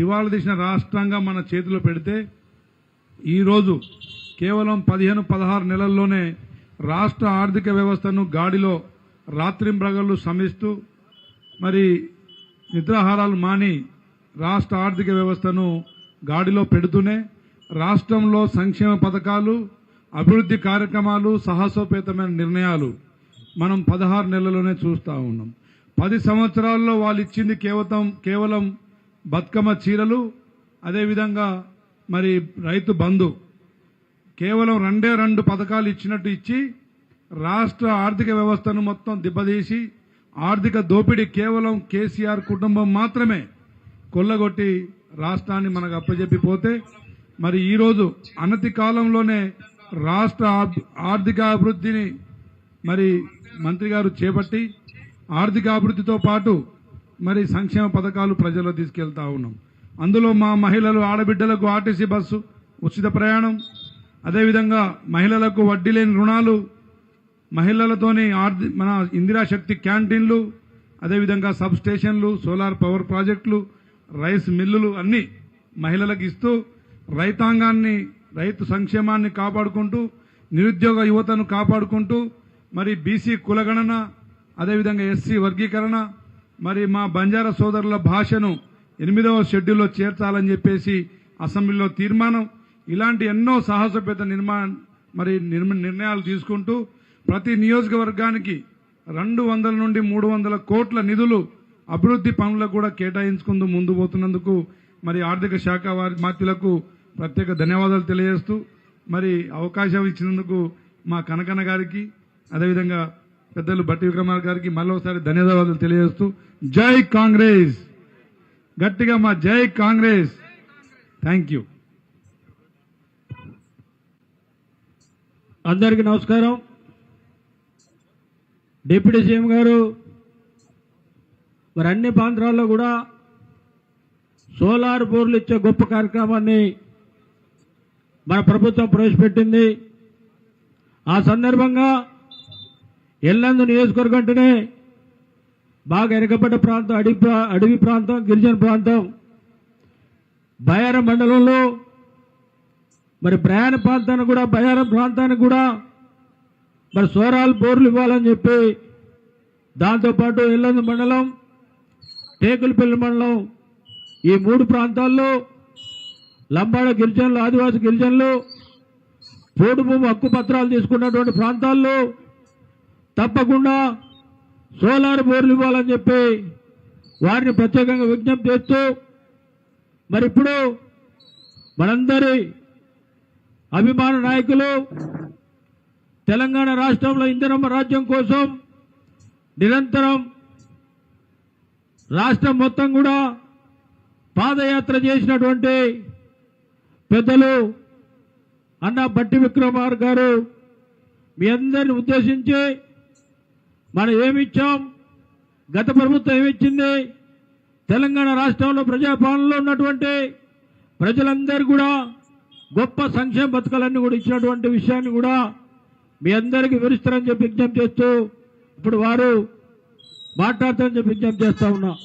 దివాళా తీసిన రాష్ట్రంగా మన చేతిలో పెడితే ఈరోజు కేవలం పదిహేను పదహారు నెలల్లోనే రాష్ట్ర ఆర్థిక వ్యవస్థను గాడిలో రాత్రింబ్రగళ్ళు శ్రమిస్తూ మరి నిద్రాహారాలు మాని రాష్ట్ర ఆర్థిక వ్యవస్థను గాడిలో పెడుతూనే రాష్ట్రంలో సంక్షేమ పథకాలు అభివృద్ధి కార్యక్రమాలు సాహసోపేతమైన నిర్ణయాలు మనం పదహారు నెలల్లోనే చూస్తూ ఉన్నాం. పది సంవత్సరాల్లో వాళ్ళు ఇచ్చింది కేవలం కేవలం బతుకమ్మ చీరలు అదేవిధంగా మరి రైతు బంధు. కేవలం రెండే రెండు పథకాలు ఇచ్చినట్టు ఇచ్చి రాష్ట్ర ఆర్థిక వ్యవస్థను మొత్తం దిబ్బదీసి ఆర్థిక దోపిడీ కేవలం కేసీఆర్ కుటుంబం మాత్రమే కొల్లగొట్టి రాష్ట్రాన్ని మనకు అప్పజెప్పిపోతే మరి ఈరోజు అనతి కాలంలోనే రాష్ట్ర ఆర్థికాభివృద్ధిని ఆర్థిక అభివృద్ధిని మరి మంత్రి గారు చేపట్టి ఆర్థిక అభివృద్ధితో పాటు మరి సంక్షేమ పథకాలు ప్రజల్లో తీసుకెళ్తా ఉన్నాం. అందులో మా మహిళలు ఆడబిడ్డలకు ఆర్టీసీ బస్సు ఉచిత ప్రయాణం అదేవిధంగా మహిళలకు వడ్డీ లేని రుణాలు మహిళలతోని మన ఇందిరాశక్తి క్యాంటీన్లు అదేవిధంగా సబ్ స్టేషన్లు సోలార్ పవర్ ప్రాజెక్టులు రైస్ మిల్లులు అన్నీ మహిళలకు ఇస్తూ రైతాంగాన్ని రైతు సంక్షేమాన్ని కాపాడుకుంటూ నిరుద్యోగ యువతను కాపాడుకుంటూ మరి బీసీ కులగణన అదేవిధంగా ఎస్సీ వర్గీకరణ మరి మా బంజారా సోదరుల భాషను ఎనిమిదవ షెడ్యూల్లో చేర్చాలని చెప్పేసి అసెంబ్లీలో తీర్మానం ఇలాంటి ఎన్నో సాహసోపేత నిర్మాణ మరి నిర్ణయాలు తీసుకుంటూ ప్రతి నియోజకవర్గానికి రెండు వందల నుండి మూడు వందల కోట్ల నిధులు అభివృద్ధి పనులకు కూడా కేటాయించుకుంటూ ముందు పోతున్నందుకు మరి ఆర్థిక శాఖ వారి మాత్యులకు ప్రత్యేక ధన్యవాదాలు తెలియజేస్తూ మరి అవకాశం ఇచ్చినందుకు మా కనకన్న గారికి అదేవిధంగా పెద్దలు బట్టి విక్రమార్ గారికి మళ్ళీ ధన్యవాదాలు తెలియజేస్తూ జై కాంగ్రెస్! గట్టిగా మా జై కాంగ్రెస్! థ్యాంక్ యూ అందరికీ నమస్కారం. డిప్యూటీ సీఎం గారు మరి అన్ని ప్రాంతాల్లో కూడా సోలార్ బోర్లు ఇచ్చే గొప్ప కార్యక్రమాన్ని మన ప్రభుత్వం ప్రవేశపెట్టింది. ఆ సందర్భంగా ఎల్లందు నియోజకవర్గం అంటేనే బాగా వెనుకబడ్డ ప్రాంతం అడవి అడవి ప్రాంతం గిరిజన ప్రాంతం. బయారం మండలంలో మరి ప్రయాణ ప్రాంతానికి కూడా బయారం ప్రాంతానికి కూడా మరి సోరాలు బోర్లు ఇవ్వాలని చెప్పి దాంతోపాటు ఎల్లందు మండలం టేకులపల్లి మండలం ఈ మూడు ప్రాంతాల్లో లంబాడ గిరిజనులు ఆదివాసి గిరిజనులు పోడు భూమి హక్కు పత్రాలు తీసుకున్నటువంటి ప్రాంతాల్లో తప్పకుండా సోలార్ బోర్లు ఇవ్వాలని చెప్పి వారిని ప్రత్యేకంగా విజ్ఞప్తి చేస్తూ మరి ఇప్పుడు మనందరి అభిమాన నాయకులు తెలంగాణ రాష్ట్రంలో ఇందిరమ్మ రాజ్యం కోసం నిరంతరం రాష్ట్రం మొత్తం కూడా పాదయాత్ర చేసినటువంటి పెద్దలు అన్న బట్టి విక్రమార్ గారు మీ అందరిని ఉద్దేశించి మనం ఏమిచ్చాం? గత ప్రభుత్వం ఏమిచ్చింది? తెలంగాణ రాష్ట్రంలో ప్రజాపాలనలో ఉన్నటువంటి ప్రజలందరూ కూడా గొప్ప సంక్షేమ పథకాలన్నీ కూడా ఇచ్చినటువంటి విషయాన్ని కూడా మీ అందరికీ వివరిస్తారని చెప్పి విజ్ఞప్తి చేస్తూ ఇప్పుడు వారు మాట్లాడతారని చెప్పి విజ్ఞప్తి చేస్తా ఉన్నా.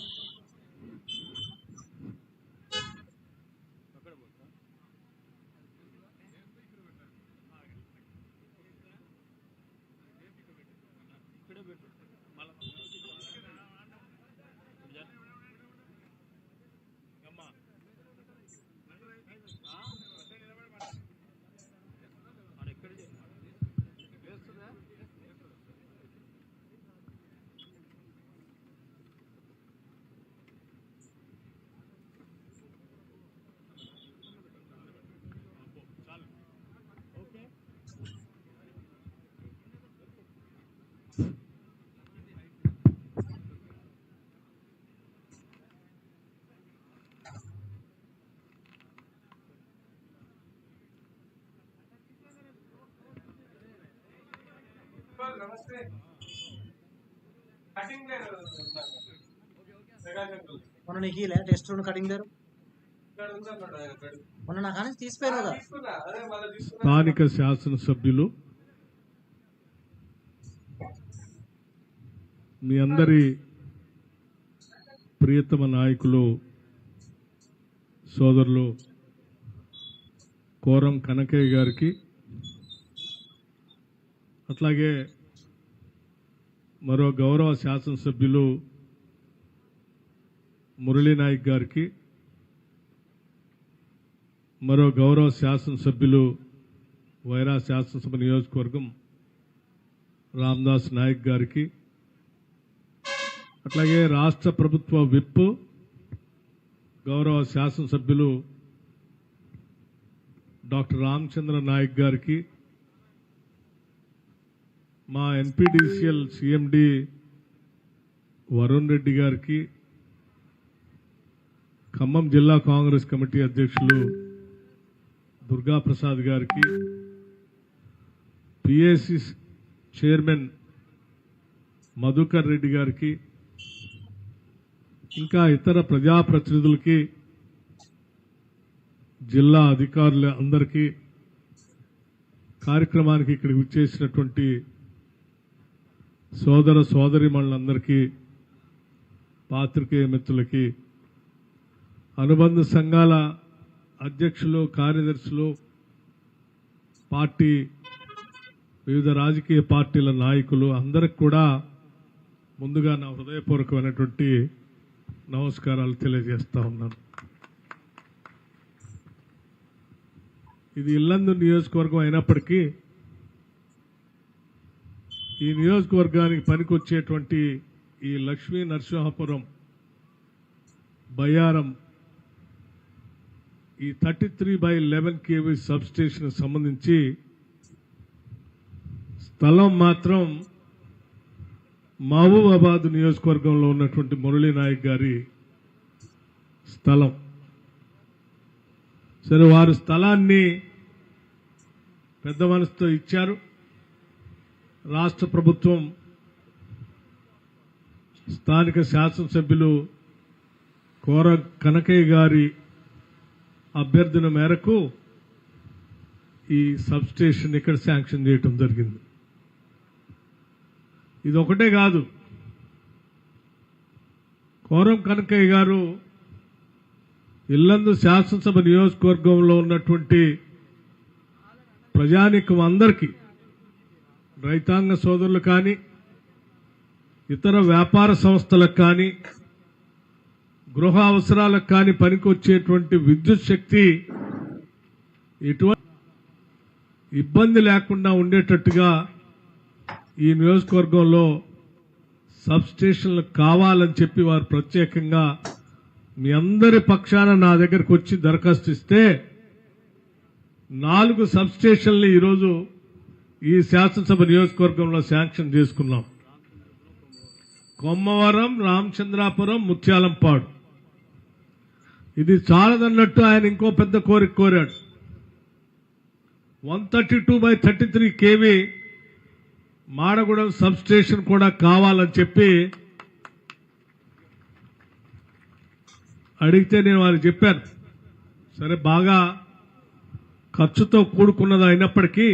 నమస్తే. కటింగ్ లేదు మొన్న నీకు ఇలా టెస్ట్ రెండు కటింగ్ లేరు. మొన్న నా కానీ తీసిపోయారు స్థానిక శాసనసభ్యులు మీ అందరి ప్రియతమ నాయకులు సోదరులు కోరం కనకయ్య గారికి అట్లాగే మరో గౌరవ శాసనసభ్యులు మురళీ నాయక్ గారికి మరో గౌరవ శాసనసభ్యులు వైరా శాసనసభ నియోజకవర్గం రామ్దాస్ నాయక్ గారికి అట్లాగే రాష్ట్ర ప్రభుత్వ విప్ గౌరవ శాసనసభ్యులు డాక్టర్ రామచంద్ర నాయక్ గారికి మా ఎన్పిడిసిఎల్ సిఎండి వరుణ్ రెడ్డి గారికి ఖమ్మం జిల్లా కాంగ్రెస్ కమిటీ అధ్యక్షులు దుర్గా ప్రసాద్ గారికి పిఏసి చైర్మన్ మధుకర్ రెడ్డి గారికి ఇంకా ఇతర ప్రజాప్రతినిధులకి జిల్లా అధికారుల అందరికీ కార్యక్రమానికి ఇక్కడికి విచ్చేసినటువంటి సోదర సోదరిమణులందరికీ పాత్రికేయ మిత్రులకి అనుబంధ సంఘాల అధ్యక్షులు కార్యదర్శులు పార్టీ వివిధ రాజకీయ పార్టీల నాయకులు అందరికి కూడా ముందుగా నా హృదయపూర్వకమైనటువంటి నమస్కారాలు తెలియజేస్తా ఉన్నాను. ఇది ఇల్లందు నియోజకవర్గం అయినప్పటికీ ఈ నియోజకవర్గానికి పనికొచ్చేటువంటి ఈ లక్ష్మీ నరసింహాపురం బయ్యారం ఈ thirty three by eleven KV substation సంబంధించి స్థలం మాత్రం మహబూబాబాద్ నియోజకవర్గంలో ఉన్నటువంటి మురళీ నాయక్ గారి స్థలం. సరే వారు స్థలాన్ని పెద్ద మనసుతో ఇచ్చారు. రాష్ట్ర ప్రభుత్వం స్థానిక శాసనసభ్యులు కోర కనకయ్య గారి అభ్యర్థన మేరకు ఈ సబ్ స్టేషన్ ఇక్కడ శాంక్షన్ చేయటం జరిగింది. ఇది ఒకటే కాదు. కోరం కనకయ్య గారు ఇల్లందు శాసనసభ నియోజకవర్గంలో ఉన్నటువంటి ప్రజానికం అందరికీ రైతాంగ సోదరులు కానీ ఇతర వ్యాపార సంస్థలకు కానీ గృహ అవసరాలకు కానీ పనికొచ్చేటువంటి విద్యుత్ శక్తి ఎటువంటి ఇబ్బంది లేకుండా ఉండేటట్టుగా ఈ నియోజకవర్గంలో సబ్స్టేషన్లు కావాలని చెప్పి వారు ప్రత్యేకంగా మీ అందరి పక్షాన నా దగ్గరకు వచ్చి దరఖాస్తు ఇస్తే నాలుగు సబ్స్టేషన్లు ఈరోజు ఈ శాసనసభ నియోజకవర్గంలో శాంక్షన్ తీసుకున్నాం కొమ్మవరం రామచంద్రాపురం ముత్యాలంపాడు. ఇది చాలదన్నట్టు ఆయన ఇంకో పెద్ద కోరిక కోరాడు. One thirty two by thirty three KV Madagudem sub station కూడా కావాలని చెప్పి అడిగితే నేను వారికి చెప్పాను. సరే బాగా ఖర్చుతో కూడుకున్నది అయినప్పటికీ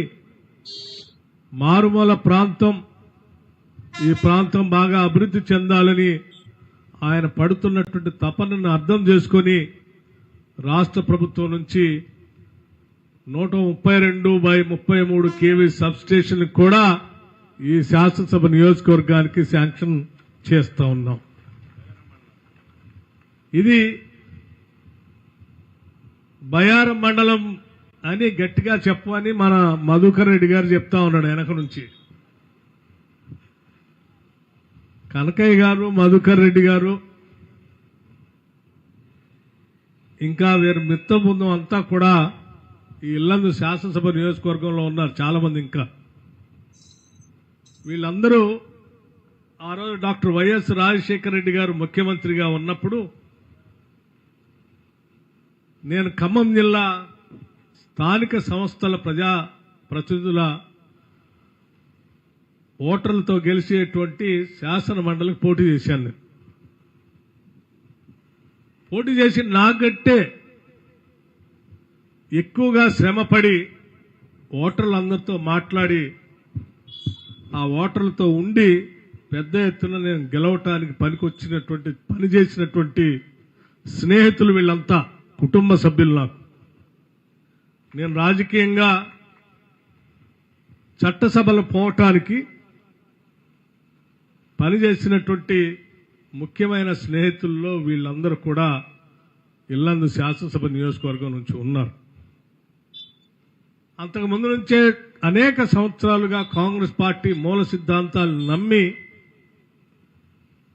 మారుమూల ప్రాంతం ఈ ప్రాంతం బాగా అభివృద్ధి చెందాలని ఆయన పడుతున్నటువంటి తపనను అర్థం చేసుకొని రాష్ట్ర ప్రభుత్వం నుంచి నూట ముప్పై రెండు బై ముప్పై మూడు కేవీ సబ్ స్టేషన్ కూడా ఈ శాసనసభ నియోజకవర్గానికి శాంక్షన్ చేస్తా ఉన్నాం. ఇది బయారం మండలం అని గట్టిగా చెప్పమని మన మధుకర్ రెడ్డి గారు చెప్తా ఉన్నాడు వెనక నుంచి. కనకయ్య గారు మధుకర్ రెడ్డి గారు ఇంకా వీరి మిత్ర బృందం అంతా కూడా ఈ ఇల్లందు శాసనసభ నియోజకవర్గంలో ఉన్నారు చాలా మంది ఇంకా. వీళ్ళందరూ ఆ రోజు డాక్టర్ వైఎస్ రాజశేఖర రెడ్డి గారు ముఖ్యమంత్రిగా ఉన్నప్పుడు నేను ఖమ్మం జిల్లా స్థానిక సంస్థల ప్రజా ప్రతినిధుల ఓటర్లతో గెలిచేటువంటి శాసన మండలికి పోటీ చేశాను. నేను పోటీ చేసి నాకంటే ఎక్కువగా శ్రమపడి ఓటర్లందరితో మాట్లాడి ఆ ఓటర్లతో ఉండి పెద్ద ఎత్తున నేను గెలవటానికి పనికొచ్చినటువంటి పని చేసినటువంటి స్నేహితులు వీళ్ళంతా కుటుంబ సభ్యులు నాకు. నేను రాజకీయంగా చట్టసభలు పోవటానికి పనిచేసినటువంటి ముఖ్యమైన స్నేహితుల్లో వీళ్ళందరూ కూడా ఇల్లందు శాసనసభ నియోజకవర్గం నుంచి ఉన్నారు. అంతకు ముందు నుంచే అనేక సంవత్సరాలుగా కాంగ్రెస్ పార్టీ మూల సిద్ధాంతాలు నమ్మి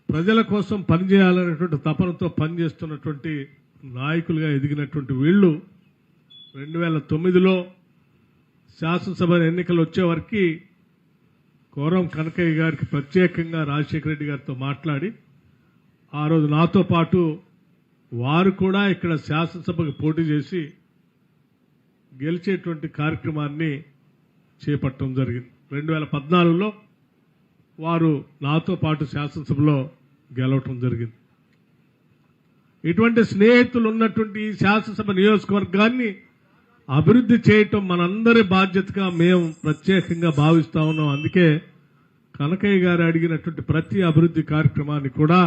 ప్రజల కోసం పనిచేయాలనేటువంటి తపనతో పనిచేస్తున్నటువంటి నాయకులుగా ఎదిగినటువంటి వీళ్ళు రెండు వేల తొమ్మిదిలో శాసనసభ ఎన్నికలు వచ్చేవరకు కోరం కనకయ్య గారికి ప్రత్యేకంగా రాజశేఖర రెడ్డి గారితో మాట్లాడి ఆ రోజు నాతో పాటు వారు కూడా ఇక్కడ శాసనసభకు పోటీ చేసి గెలిచేటువంటి కార్యక్రమాన్ని చేపట్టడం జరిగింది. రెండు వేల పద్నాలుగులో వారు నాతో పాటు శాసనసభలో గెలవటం జరిగింది. ఇటువంటి స్నేహితులు ఉన్నటువంటి ఈ శాసనసభ నియోజకవర్గాన్ని అభివృద్ధి చేయటం మనందరి బాధ్యతగా మేము ప్రత్యేకంగా భావిస్తా ఉన్నాం. అందుకే కనకయ్య గారు అడిగినటువంటి ప్రతి అభివృద్ధి కార్యక్రమాన్ని కూడా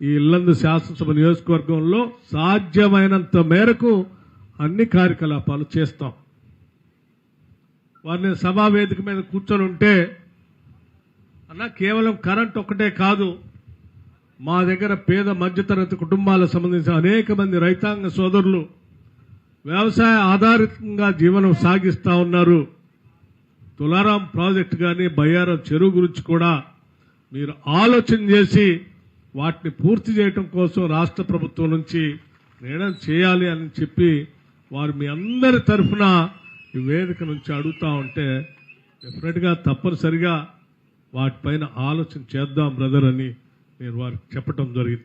ఈ ఇల్లందు శాసనసభ నియోజకవర్గంలో సాధ్యమైనంత మేరకు అన్ని కార్యకలాపాలు చేస్తాం. వారిని సభా వేదిక మీద కూర్చొని ఉంటే అన్న కేవలం కరెంట్ ఒక్కటే కాదు మా దగ్గర పేద మధ్యతరగతి కుటుంబాలకు సంబంధించిన అనేక మంది రైతాంగ సోదరులు వ్యవసాయ ఆధారితంగా జీవనం సాగిస్తా ఉన్నారు. తులారాం ప్రాజెక్టు కానీ బయ్యారం చెరువు గురించి కూడా మీరు ఆలోచన చేసి వాటిని పూర్తి చేయటం కోసం రాష్ట్ర ప్రభుత్వం నుంచి నిర్ణయం చేయాలి అని చెప్పి వారు మీ అందరి తరఫున ఈ వేదిక నుంచి అడుగుతా ఉంటే డెఫినెట్గా తప్పనిసరిగా వాటిపైన ఆలోచన చేద్దాం బ్రదర్ అని నేను వారికి చెప్పటం జరిగింది.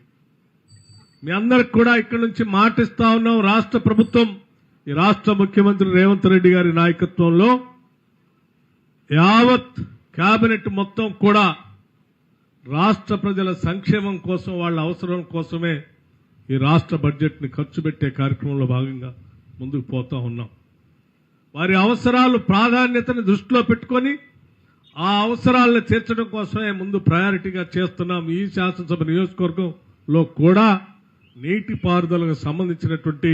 మీ అందరికి కూడా ఇక్కడ నుంచి మాటిస్తా ఉన్నాం. రాష్ట్ర ప్రభుత్వం ఈ రాష్ట్ర ముఖ్యమంత్రి రేవంత్ రెడ్డి గారి నాయకత్వంలో యావత్ కేబినెట్ మొత్తం కూడా రాష్ట్ర ప్రజల సంక్షేమం కోసం వాళ్ళ అవసరం కోసమే ఈ రాష్ట్ర బడ్జెట్ని ఖర్చు పెట్టే కార్యక్రమంలో భాగంగా ముందుకు పోతా ఉన్నాం. వారి అవసరాలు ప్రాధాన్యతని దృష్టిలో పెట్టుకొని ఆ అవసరాలను తీర్చడం కోసమే ముందు ప్రయారిటీగా చేస్తున్నాం. ఈ శాసనసభ నియోజకవర్గంలో కూడా నీటిపారుదలకు సంబంధించినటువంటి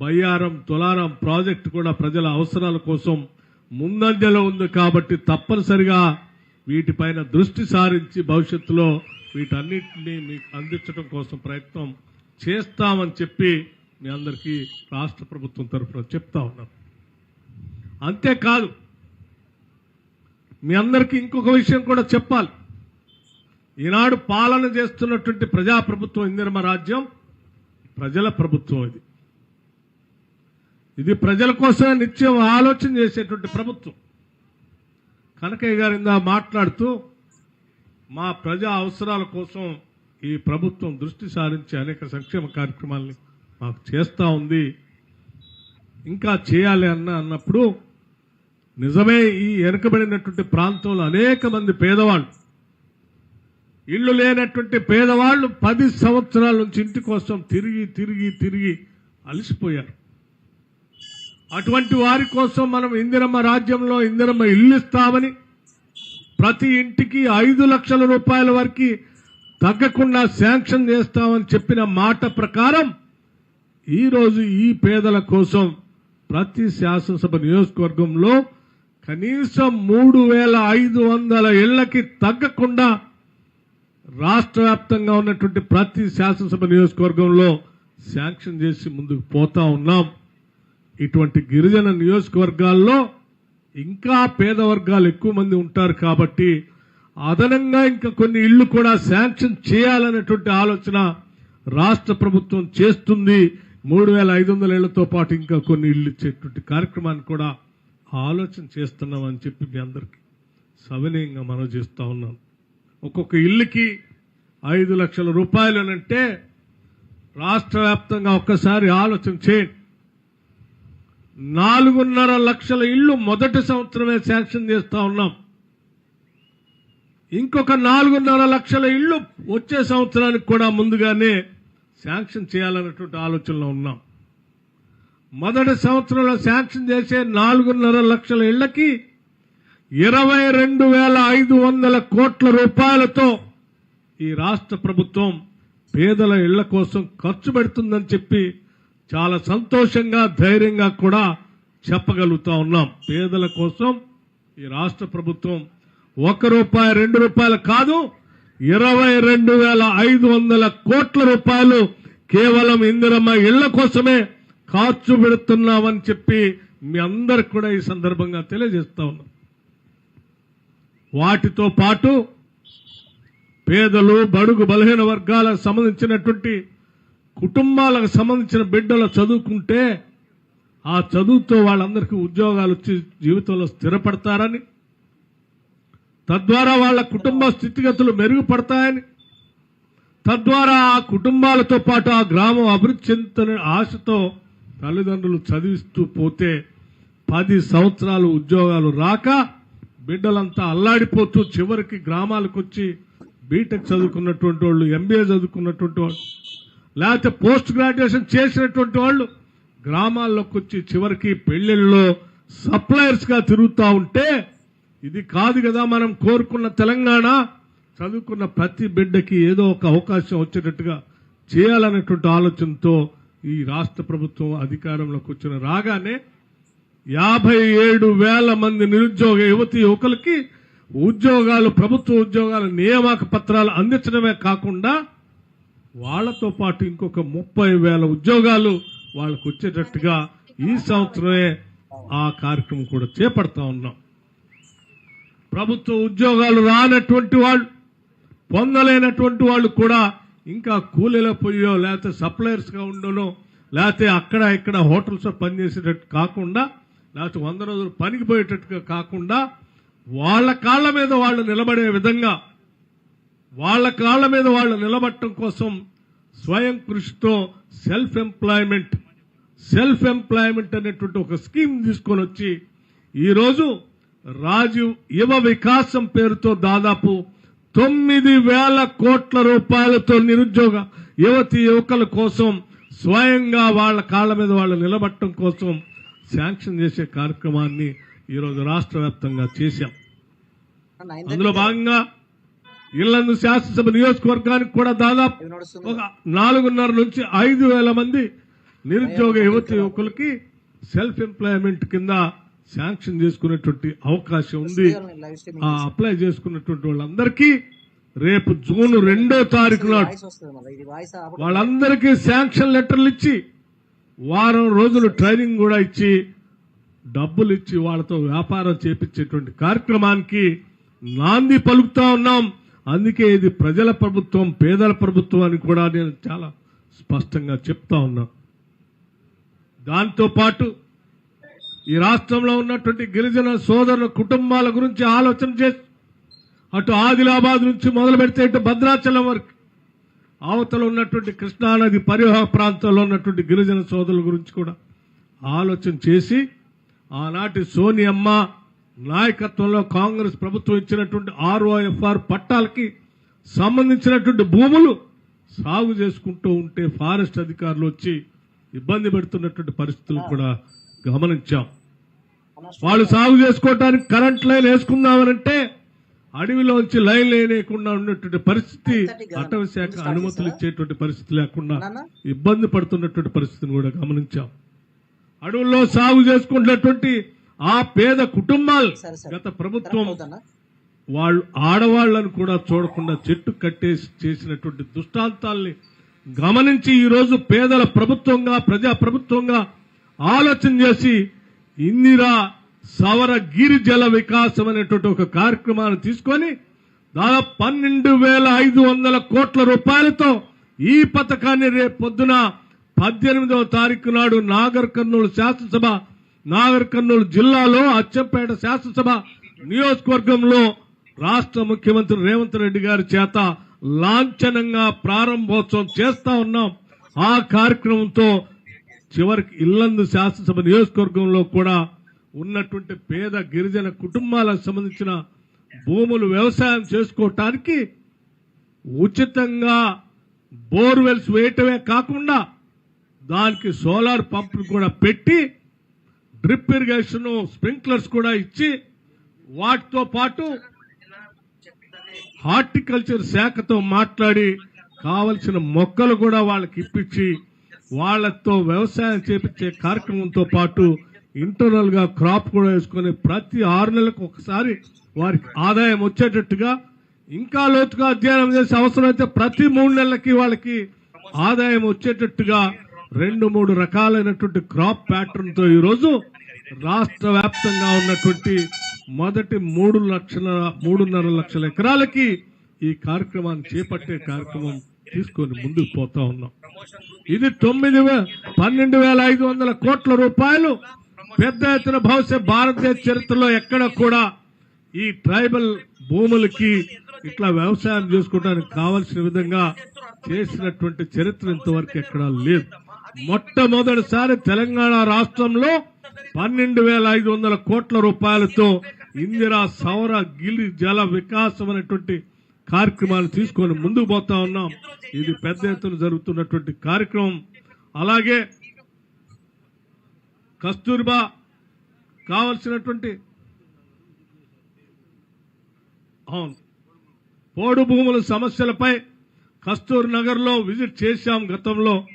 బయ్యారం తులారం ప్రాజెక్టు కూడా ప్రజల అవసరాల కోసం ముందంజలో ఉంది కాబట్టి తప్పనిసరిగా వీటిపైన దృష్టి సారించి భవిష్యత్తులో వీటన్నిటిని మీకు అందించడం కోసం ప్రయత్నం చేస్తామని చెప్పి మీ అందరికీ రాష్ట్ర ప్రభుత్వం తరఫున చెప్తా ఉన్నాం అంతేకాదు మీ అందరికీ ఇంకొక విషయం కూడా చెప్పాలి. ఈనాడు పాలన చేస్తున్నటువంటి ప్రజాప్రభుత్వం ఇందిరమ రాజ్యం ప్రజల ప్రభుత్వం ఇది. ఇది ప్రజల కోసమే నిత్యం ఆలోచన చేసేటువంటి ప్రభుత్వం. కనకయ్య గారు ఇందా మాట్లాడుతూ మా ప్రజా అవసరాల కోసం ఈ ప్రభుత్వం దృష్టి సారించి అనేక సంక్షేమ కార్యక్రమాల్ని మాకు చేస్తూ ఉంది. ఇంకా చేయాలి అన్న అన్నప్పుడు నిజమే ఈ వెనుకబడినటువంటి ప్రాంతంలో అనేక మంది పేదవాళ్ళు ఇల్లు లేనటువంటి పేదవాళ్ళు పది సంవత్సరాల నుంచి ఇంటి కోసం తిరిగి తిరిగి తిరిగి అలసిపోయారు. అటువంటి వారి కోసం మనం ఇందిరమ్మ రాజ్యంలో ఇందిరమ్మ ఇల్లు ఇస్తామని ప్రతి ఇంటికి ఐదు లక్షల రూపాయల వరకు తగ్గకుండా శాంక్షన్ చేస్తామని చెప్పిన మాట ప్రకారం ఈరోజు ఈ పేదల కోసం ప్రతి శాసనసభ నియోజకవర్గంలో కనీసం మూడు వేల ఐదు వందల ఇళ్ళకి తగ్గకుండా రాష్ట్ర వ్యాప్తంగా ఉన్నటువంటి ప్రతి శాసనసభ నియోజకవర్గంలో శాంక్షన్ చేసి ముందుకు పోతా ఉన్నాం. ఇటువంటి గిరిజన నియోజకవర్గాల్లో ఇంకా పేద వర్గాలు ఎక్కువ మంది ఉంటారు కాబట్టి అదనంగా ఇంకా కొన్ని ఇళ్ళు కూడా శాంక్షన్ చేయాలనేటువంటి ఆలోచన రాష్ట్ర ప్రభుత్వం చేస్తుంది. మూడు వేల ఐదు వందల ఇళ్ళతో పాటు ఇంకా కొన్ని ఇళ్ళు ఇచ్చేటువంటి కార్యక్రమాన్ని కూడా ఆలోచన చేస్తున్నామని చెప్పి మీ అందరికీ సవినయంగా మనం చేస్తూ ఉన్నాం. ఒక్కొక్క ఇల్లుకి ఐదు లక్షల రూపాయలు అని అంటే రాష్ట్ర వ్యాప్తంగా ఒక్కసారి ఆలోచన చేయండి. నాలుగున్నర లక్షల ఇళ్ళు మొదటి సంవత్సరమే శాంక్షన్ చేస్తా ఉన్నాం. ఇంకొక నాలుగున్నర లక్షల ఇళ్ళు వచ్చే సంవత్సరానికి కూడా ముందుగానే శాంక్షన్ చేయాలన్నటువంటి ఆలోచనలో ఉన్నాం. మొదటి సంవత్సరంలో శాంక్షన్ చేసే నాలుగున్నర లక్షల ఇళ్ళకి ఇరవై రెండు వేల ఐదు వందల కోట్ల రూపాయలతో ఈ రాష్ట్ర ప్రభుత్వం పేదల ఇళ్ళ కోసం ఖర్చు పెడుతుందని చెప్పి చాలా సంతోషంగా ధైర్యంగా కూడా చెప్పగలుగుతా ఉన్నాం. పేదల కోసం ఈ రాష్ట్ర ప్రభుత్వం ఒక రూపాయి రెండు రూపాయలు కాదు ఇరవై రెండు వేల ఐదు వందల కోట్ల రూపాయలు కేవలం ఇందిరమ్మ ఇళ్ళ కోసమే ఖర్చు పెడుతున్నామని చెప్పి మీ అందరికి కూడా ఈ సందర్భంగా తెలియజేస్తా ఉన్నాం. వాటితో పాటు పేదలు బడుగు బలహీన వర్గాలకు సంబంధించినటువంటి కుటుంబాలకు సంబంధించిన బిడ్డలు చదువుకుంటే ఆ చదువుతో వాళ్ళందరికీ ఉద్యోగాలు వచ్చి జీవితంలో స్థిరపడతారని తద్వారా వాళ్ళ కుటుంబ స్థితిగతులు మెరుగుపడతాయని తద్వారా ఆ కుటుంబాలతో పాటు ఆ గ్రామం అభివృద్ధి చెందుతున్న ఆశతో తల్లిదండ్రులు చదివిస్తూ పోతే పది సంవత్సరాలు ఉద్యోగాలు రాక బిడ్డలంతా అల్లాడిపోతూ చివరికి గ్రామాలకు వచ్చి బీటెక్ చదువుకున్నటువంటి వాళ్ళు ఎంబీఏ చదువుకున్నటువంటి వాళ్ళు లేకపోతే పోస్ట్ గ్రాడ్యుయేషన్ చేసినటువంటి వాళ్ళు గ్రామాల్లోకి వచ్చి చివరికి పెళ్ళిళ్ళలో సప్లయర్స్గా తిరుగుతూ ఉంటే ఇది కాదు కదా మనం కోరుకున్న తెలంగాణ. చదువుకున్న ప్రతి బిడ్డకి ఏదో ఒక అవకాశం వచ్చేటట్టుగా చేయాలనేటువంటి ఆలోచనతో ఈ రాష్ట్ర ప్రభుత్వం అధికారంలోకి వచ్చిన రాగానే యాభై ఏడు వేల మంది నిరుద్యోగ యువతి యువకులకి ఉద్యోగాలు ప్రభుత్వ ఉద్యోగాల నియామక పత్రాలు అందించడమే కాకుండా వాళ్ళతో పాటు ఇంకొక ముప్పై వేల ఉద్యోగాలు వాళ్ళకు వచ్చేటట్టుగా ఈ సంవత్సరమే ఆ కార్యక్రమం కూడా చేపడతా ఉన్నాం. ప్రభుత్వ ఉద్యోగాలు రానటువంటి వాళ్ళు పొందలేనటువంటి వాళ్ళు కూడా ఇంకా కూలీలో పోయో లేకపోతే సప్లయర్స్గా ఉండనో లేకపోతే అక్కడ ఇక్కడ హోటల్స్లో పనిచేసేటట్టు కాకుండా లేకపోతే వంద రోజులు పనికి పోయేటట్టుగా కాకుండా వాళ్ళ కాళ్ళ మీద వాళ్ళు నిలబడే విధంగా వాళ్ళ కాళ్ళ మీద వాళ్ళు నిలబడటం కోసం స్వయం కృషితో సెల్ఫ్ ఎంప్లాయ్మెంట్ సెల్ఫ్ ఎంప్లాయ్మెంట్ అనేటువంటి ఒక స్కీమ్ తీసుకొని వచ్చి ఈరోజు రాజీవ్ యువ వికాసం పేరుతో దాదాపు తొమ్మిది వేల కోట్ల రూపాయలతో నిరుద్యోగ యువతి యువకుల కోసం స్వయంగా వాళ్ళ కాళ్ళ మీద వాళ్ళు నిలబడటం కోసం శాంక్షన్ చేసే కార్యక్రమాన్ని ఈరోజు రాష్ట్ర వ్యాప్తంగా చేశాం. అందులో భాగంగా ఇళ్ళందు శాసనసభ నియోజకవర్గానికి కూడా దాదాపు ఒక నాలుగున్నర నుంచి ఐదు వేల మంది నిరుద్యోగ యువతి యువకులకి సెల్ఫ్ ఎంప్లాయ్మెంట్ కింద శాంక్షన్ చేసుకునేటువంటి అవకాశం ఉంది. ఆ అప్లై చేసుకున్నటువంటి వాళ్ళందరికీ రేపు జూన్ రెండో తారీఖు నాడు వాళ్ళందరికీ శాంక్షన్ లెటర్లు ఇచ్చి వారం రోజులు ట్రైనింగ్ కూడా ఇచ్చి డబ్బులు ఇచ్చి వాళ్ళతో వ్యాపారం చేపించేటువంటి కార్యక్రమానికి నాంది పలుకుతా ఉన్నాం. అందుకే ఇది ప్రజల ప్రభుత్వం పేదల ప్రభుత్వం అని కూడా నేను చాలా స్పష్టంగా చెప్తా ఉన్నా. దాంతోపాటు ఈ రాష్ట్రంలో ఉన్నటువంటి గిరిజన సోదరుల కుటుంబాల గురించి ఆలోచన చేసి అటు ఆదిలాబాద్ నుంచి మొదలు పెడితే ఇటు భద్రాచలం వరకు. అవతల ఉన్నటువంటి కృష్ణానది పరివాహ ప్రాంతంలో ఉన్నటువంటి గిరిజన సోదరుల గురించి కూడా ఆలోచన చేసి ఆనాటి సోనియమ్మ నాయకత్వంలో కాంగ్రెస్ ప్రభుత్వం ఇచ్చినటువంటి ఆర్ఓఎఫ్ఆర్ పట్టాలకి సంబంధించినటువంటి భూములు సాగు చేసుకుంటూ ఉంటే ఫారెస్ట్ అధికారులు వచ్చి ఇబ్బంది పెడుతున్నటువంటి పరిస్థితులు కూడా గమనించాం. వాళ్ళు సాగు చేసుకోవడానికి కరెంట్ లైన్ వేసుకుందామనంటే అడవిలోంచి లైన్ లేకుండా ఉన్నటువంటి పరిస్థితి అటవీ శాఖ అనుమతులు ఇచ్చేటువంటి పరిస్థితి లేకుండా? ఇబ్బంది పడుతున్నటువంటి పరిస్థితిని కూడా గమనించాం. అడవుల్లో సాగు చేసుకుంటున్నటువంటి ఆ పేద కుటుంబాలు. గత ప్రభుత్వం వాళ్ళు ఆడవాళ్ళను కూడా చూడకుండా చెట్టు కట్టేసి చేసినటువంటి దుష్టాంతాల్ని గమనించి ఈ రోజు పేదల ప్రభుత్వంగా ప్రజా ప్రభుత్వంగా ఆలోచన చేసి ఇందిరా సవర గిరి జల వికాసం అనేటువంటి ఒక కార్యక్రమాన్ని తీసుకొని దాదాపు పన్నెండు వేల ఐదు వందల కోట్ల రూపాయలతో ఈ పథకాన్ని రేపు పొద్దున పద్దెనిమిదవ తారీఖు నాడు నాగర్ కర్నూలు శాసనసభ నాగర్ కర్నూలు జిల్లాలో అచ్చంపేట శాసనసభ నియోజకవర్గంలో రాష్ట్ర ముఖ్యమంత్రి రేవంత్ రెడ్డి గారి చేత లాంఛనంగా ప్రారంభోత్సవం చేస్తా ఉన్నాం. ఆ కార్యక్రమంతో చివరికి ఇల్లందు శాసనసభ నియోజకవర్గంలో కూడా ఉన్నటువంటి పేద గిరిజన కుటుంబాలకు సంబంధించిన భూములు వ్యవసాయం చేసుకోవటానికి ఉచితంగా బోర్వెల్స్ వేయటమే కాకుండా దానికి సోలార్ పంపులు కూడా పెట్టి డ్రిప్ ఇరిగేషన్ స్ప్రింక్లర్స్ కూడా ఇచ్చి వాటితో పాటు హార్టికల్చర్ శాఖతో మాట్లాడి కావలసిన మొక్కలు కూడా వాళ్ళకి ఇప్పించి వాళ్ళతో వ్యవసాయం చేపించే కార్యక్రమంతో పాటు ఇంటర్నల్గా క్రాప్ కూడా వేసుకొని ప్రతి ఆరు నెలలకు ఒకసారి వారికి ఆదాయం వచ్చేటట్టుగా ఇంకా లోతుగా అధ్యయనం చేసే అవసరం అయితే ప్రతి మూడు నెలలకి వాళ్ళకి ఆదాయం వచ్చేటట్టుగా రెండు మూడు రకాలైనటువంటి క్రాప్ ప్యాటర్న్తో ఈరోజు రాష్ట్ర వ్యాప్తంగా ఉన్నటువంటి మొదటి మూడు లక్షల మూడున్నర లక్షల ఎకరాలకి ఈ కార్యక్రమాన్ని చేపట్టే కార్యక్రమం తీసుకొని ముందుకు పోతా ఉన్నాం. ఇది తొమ్మిది పన్నెండు వేల ఐదు వందల కోట్ల రూపాయలు పెద్ద ఎత్తున భవిష్యత్ భారతదేశ చరిత్రలో ఎక్కడ కూడా ఈ ట్రైబల్ భూములకి ఇట్లా వ్యవసాయం చేసుకోవడానికి కావలసిన విధంగా చేసినటువంటి చరిత్ర ఇంతవరకు ఎక్కడా లేదు. మొట్టమొదటిసారి తెలంగాణ రాష్ట్రంలో పన్నెండు వేల ఐదు వందల కోట్ల రూపాయలతో ఇందిరా సౌర గిరి జల వికాసం అనేటువంటి కార్యక్రమాలు తీసుకొని ముందుకు పోతా ఉన్నాం. ఇది పెద్ద ఎత్తున జరుగుతున్నటువంటి కార్యక్రమం. అలాగే కస్తూర్బా కావలసినటువంటి అవును పోడు భూముల సమస్యలపై కస్తూర్ నగర్లో విజిట్ చేశాం గతంలో.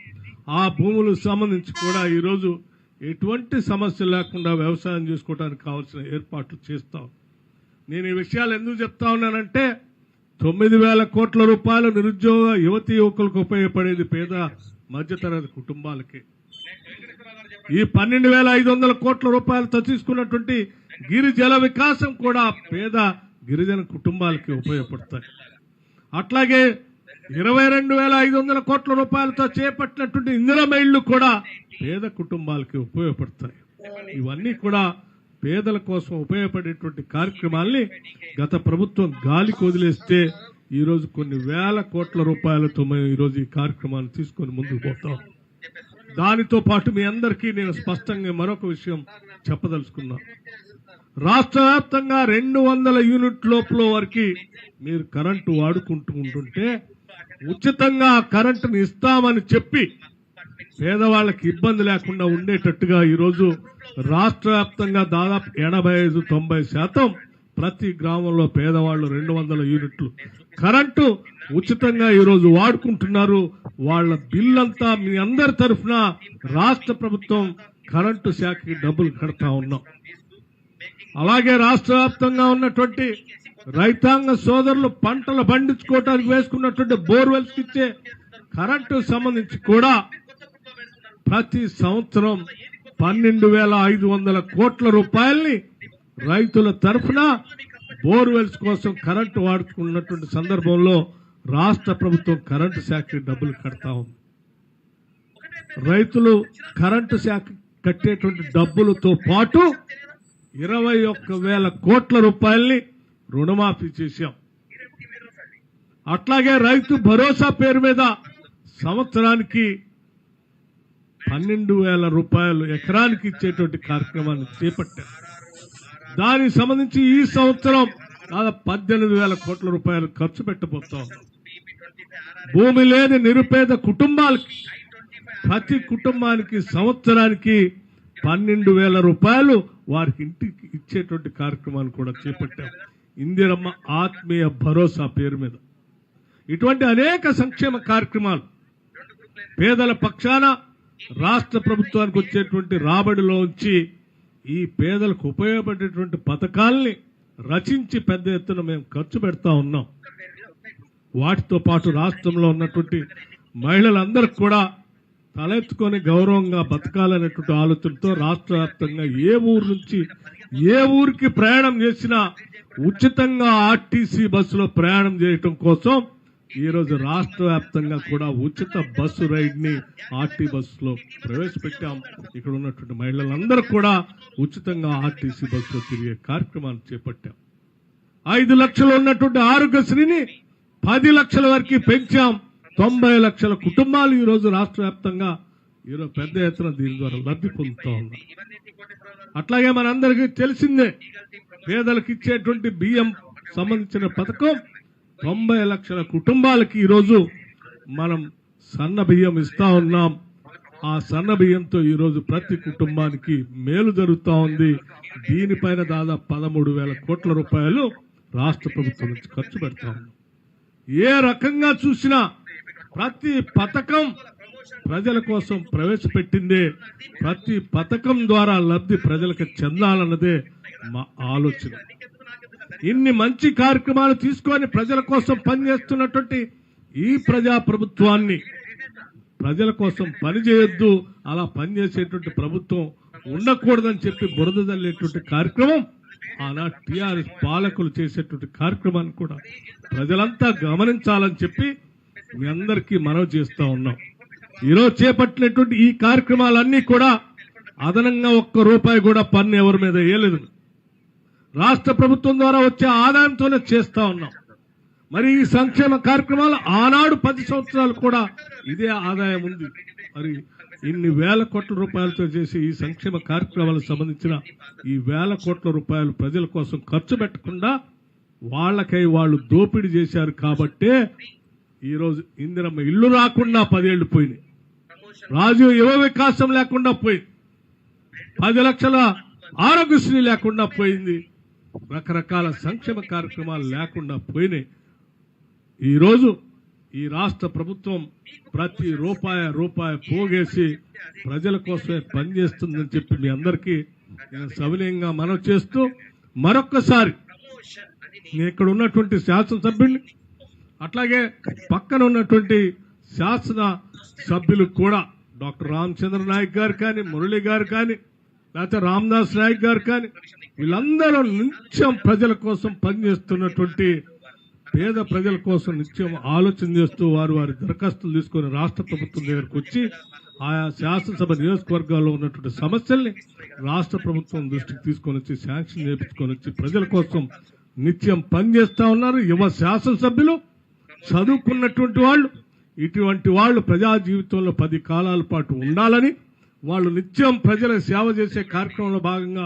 ఆ భూములకు సంబంధించి కూడా ఈరోజు ఎటువంటి సమస్య లేకుండా వ్యవసాయం చేసుకోవడానికి కావాల్సిన ఏర్పాట్లు చేస్తాం. నేను ఈ విషయాలు ఎందుకు చెప్తా ఉన్నానంటే తొమ్మిది వేల కోట్ల రూపాయలు నిరుద్యోగ యువతి యువకులకు ఉపయోగపడేది పేద మధ్యతరగతి కుటుంబాలకి. ఈ పన్నెండు వేల ఐదు వందల కోట్ల రూపాయలతో తీసుకున్నటువంటి గిరిజల వికాసం కూడా పేద గిరిజన కుటుంబాలకి ఉపయోగపడతాయి. అట్లాగే ఇరవై రెండు వేల ఐదు వందల కోట్ల రూపాయలతో చేపట్టినటువంటి ఇందిరమ ఇళ్ళు కూడా పేద కుటుంబాలకి ఉపయోగపడతాయి. ఇవన్నీ కూడా పేదల కోసం ఉపయోగపడేటువంటి కార్యక్రమాల్ని గత ప్రభుత్వం గాలికి వదిలేస్తే ఈరోజు కొన్ని వేల కోట్ల రూపాయలతో మేము ఈరోజు ఈ కార్యక్రమాన్ని తీసుకొని ముందుకు పోతాం. దానితో పాటు మీ అందరికీ నేను స్పష్టంగా మరొక విషయం చెప్పదలుచుకున్నా. రాష్ట్ర వ్యాప్తంగా రెండు వందల యూనిట్ లోపల వరకు మీరు కరెంటు వాడుకుంటూ ఉంటుంటే ఉచితంగా కరెంటును కరెంటుని ఇస్తామని చెప్పి పేదవాళ్ళకి ఇబ్బంది లేకుండా ఉండేటట్టుగా ఈరోజు రాష్ట్ర వ్యాప్తంగా దాదాపు ఎనభై ఐదు తొంభై శాతం ప్రతి గ్రామంలో పేదవాళ్ళు రెండు వందల యూనిట్లు కరెంటు ఉచితంగా ఈరోజు వాడుకుంటున్నారు. వాళ్ళ బిల్లంతా మీ అందరి తరఫున రాష్ట్ర ప్రభుత్వం కరెంటు శాఖకి డబ్బులు కడతా ఉన్నాం. అలాగే రాష్ట్ర వ్యాప్తంగా ఉన్నటువంటి రైతాంగ సోదరులు పంటలు పండించుకోవటానికి వేసుకున్నటువంటి బోర్వెల్స్ ఇచ్చే కరెంటు సంబంధించి కూడా ప్రతి సంవత్సరం పన్నెండు వేల ఐదు వందల కోట్ల రూపాయల్ని రైతుల తరఫున బోర్వెల్స్ కోసం కరెంటు వాడుకున్నటువంటి సందర్భంలో రాష్ట్ర ప్రభుత్వం కరెంటు శాఖకి డబ్బులు కడతా ఉంది. రైతులు కరెంటు శాఖ కట్టేటువంటి డబ్బులతో పాటు ఇరవై ఒక్క వేల కోట్ల రూపాయల్ని రుణమాఫీ చేశాం. అట్లాగే రైతు భరోసా పేరు మీద సంవత్సరానికి పన్నెండు వేల రూపాయలు ఎకరానికి ఇచ్చేటువంటి కార్యక్రమాన్ని చేపట్టాం. దానికి సంబంధించి ఈ సంవత్సరం దాదాపు పద్దెనిమిది వేల కోట్ల రూపాయలు ఖర్చు పెట్టబోతా భూమి లేని నిరుపేద కుటుంబాలకి ప్రతి కుటుంబానికి సంవత్సరానికి పన్నెండు వేల రూపాయలు వారికి ఇంటికి ఇచ్చేటువంటి కార్యక్రమాన్ని కూడా చేపట్టాం. ఇందిరమ్మ ఆత్మీయ భరోసా పేరు మీద. ఇటువంటి అనేక సంక్షేమ కార్యక్రమాలు పేదల పక్షాన రాష్ట్ర ప్రభుత్వానికి వచ్చేటువంటి రాబడిలోంచి ఈ పేదలకు ఉపయోగపడేటువంటి పథకాల్ని రచించి పెద్ద ఎత్తున మేము ఖర్చు పెడతా ఉన్నాం. వాటితో పాటు రాష్ట్రంలో ఉన్నటువంటి మహిళలందరికీ కూడా తలెత్తుకొని గౌరవంగా బతకాలనేటువంటి ఆలోచనతో రాష్ట్ర వ్యాప్తంగా ఏ ఊరు నుంచి ఏ ఊరికి ప్రయాణం చేసినా ఉచితంగా ఆర్టీసీ బస్సులో ప్రయాణం చేయటం కోసం ఈరోజు రాష్ట్ర వ్యాప్తంగా కూడా ఉచిత బస్సు రైడ్ని ఆర్టీ బస్సులో ప్రవేశపెట్టాం. ఇక్కడ ఉన్నటువంటి మహిళలందరూ కూడా ఉచితంగా ఆర్టీసీ బస్సులో తిరిగే కార్యక్రమాన్ని చేపట్టాం. ఐదు లక్షలు ఉన్నటువంటి ఆరోగ్యశ్రీని పది లక్షల వరకు పెంచాం. తొంభై లక్షల కుటుంబాలు ఈరోజు రాష్ట్ర వ్యాప్తంగా ఈరోజు పెద్ద ఎత్తున దీని ద్వారా లబ్ధి పొందుతా ఉన్నారు అట్లాగే మనందరికీ తెలిసిందే పేదలకు ఇచ్చేటువంటి బియ్యం సంబంధించిన పథకం తొంభై లక్షల కుటుంబాలకి ఈరోజు మనం సన్న బియ్యం ఇస్తా ఉన్నాం. ఆ సన్న బియ్యంతో ఈరోజు ప్రతి కుటుంబానికి మేలు జరుగుతా ఉంది. దీనిపైన దాదాపు పదమూడు వేల కోట్ల రూపాయలు రాష్ట్ర ప్రభుత్వం నుంచి ఖర్చు పెడతా ఉన్నాం. ఏ రకంగా చూసినా ప్రతి పథకం ప్రజల కోసం ప్రవేశపెట్టిందే ప్రతి పథకం ద్వారా లబ్ధి ప్రజలకు చెందాలన్నదే మా ఆలోచన. ఇన్ని మంచి కార్యక్రమాలు తీసుకొని ప్రజల కోసం పనిచేస్తున్నటువంటి ఈ ప్రజా ప్రభుత్వాన్ని ప్రజల కోసం పనిచేయొద్దు అలా పనిచేసేటువంటి ప్రభుత్వం ఉండకూడదని చెప్పి బురద జల్లేటువంటి కార్యక్రమం ఆనాడు టీఆర్ఎస్ పాలకులు చేసేటువంటి కార్యక్రమాన్ని కూడా ప్రజలంతా గమనించాలని చెప్పి మీ అందరికీ మనవి చేస్తా ఉన్నాం. ఈరోజు చేపట్టినటువంటి ఈ కార్యక్రమాలన్నీ కూడా అదనంగా ఒక్క రూపాయి కూడా పన్ను ఎవరి మీద వేయలేదు. రాష్ట్ర ప్రభుత్వం ద్వారా వచ్చే ఆదాయంతోనే చేస్తా ఉన్నాం. మరి ఈ సంక్షేమ కార్యక్రమాలు ఆనాడు పది సంవత్సరాలు కూడా ఇదే ఆదాయం ఉంది. మరి ఇన్ని వేల కోట్ల రూపాయలతో చేసే ఈ సంక్షేమ కార్యక్రమాలకు సంబంధించిన ఈ వేల కోట్ల రూపాయలు ప్రజల కోసం ఖర్చు పెట్టకుండా వాళ్ళకై వాళ్ళు దోపిడీ చేశారు కాబట్టే ఈరోజు ఇందిరమ్మ ఇల్లు రాకుండా పదేళ్ళు పోయినాయి. రాజు యువ వికాసం లేకుండా పోయింది. పది లక్షల ఆరోగ్యశ్రీ లేకుండా పోయింది. రకరకాల సంక్షేమ కార్యక్రమాలు లేకుండా పోయినాయి. ఈరోజు ఈ రాష్ట్ర ప్రభుత్వం ప్రతి రూపాయి రూపాయి పోగేసి ప్రజల కోసమే పనిచేస్తుందని చెప్పి మీ అందరికీ నేను సవినయంగా మనవి చేస్తూ మరొక్కసారి నేను ఇక్కడ ఉన్నటువంటి శాసనసభ్యుల్ని అట్లాగే పక్కన ఉన్నటువంటి శాసన సభ్యులు కూడా డాక్టర్ రామచంద్ర నాయక్ గారు కానీ మురళి గారు కానీ లేకపోతే రామదాస్ నాయక్ గారు కానీ వీళ్ళందరూ నిత్యం ప్రజల కోసం పనిచేస్తున్నటువంటి పేద ప్రజల కోసం నిత్యం ఆలోచన చేస్తూ వారు వారి దరఖాస్తులు తీసుకొని రాష్ట్ర ప్రభుత్వం దగ్గరకు వచ్చి ఆయా శాసనసభ నియోజకవర్గాల్లో ఉన్నటువంటి సమస్యల్ని రాష్ట్ర ప్రభుత్వం దృష్టికి తీసుకొని వచ్చి శాంక్షన్ చేపించుకొని వచ్చి ప్రజల కోసం నిత్యం పనిచేస్తా ఉన్నారు. యువ శాసనసభ్యులు చదువుకున్నటువంటి వాళ్ళు ఇటువంటి వాళ్ళు ప్రజా జీవితంలో పది కాలాల పాటు ఉండాలని వాళ్ళు నిత్యం ప్రజల సేవ చేసే కార్యక్రమంలో భాగంగా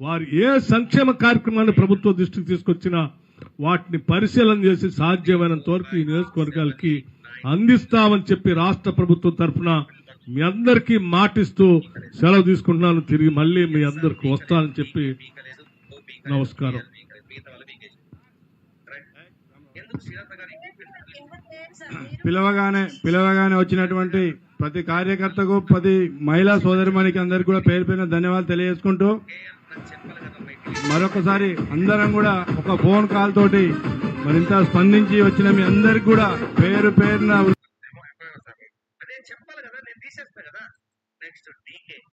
వారు ఏ సంక్షేమ కార్యక్రమాన్ని ప్రభుత్వ దృష్టికి తీసుకొచ్చినా వాటిని పరిశీలన చేసి సాధ్యమైనంత వరకు ఈ నియోజకవర్గాలకి అందిస్తామని చెప్పి రాష్ట్ర ప్రభుత్వం తరఫున మీ అందరికీ మాటిస్తూ సెలవు తీసుకుంటున్నాను. తిరిగి మళ్ళీ మీ అందరికి వస్తానని చెప్పి నమస్కారం. పిలవగానే పిలవగానే వచ్చినటువంటి ప్రతి కార్యకర్తకు ప్రతి మహిళా సోదరిమణికి అందరికి కూడా పేరు పేరున ధన్యవాదాలు తెలియజేసుకుంటూ మరొకసారి అందరం కూడా ఒక ఫోన్ కాల్ తోటి మరింత స్పందించి వచ్చిన మీ అందరికి కూడా పేరు పేరున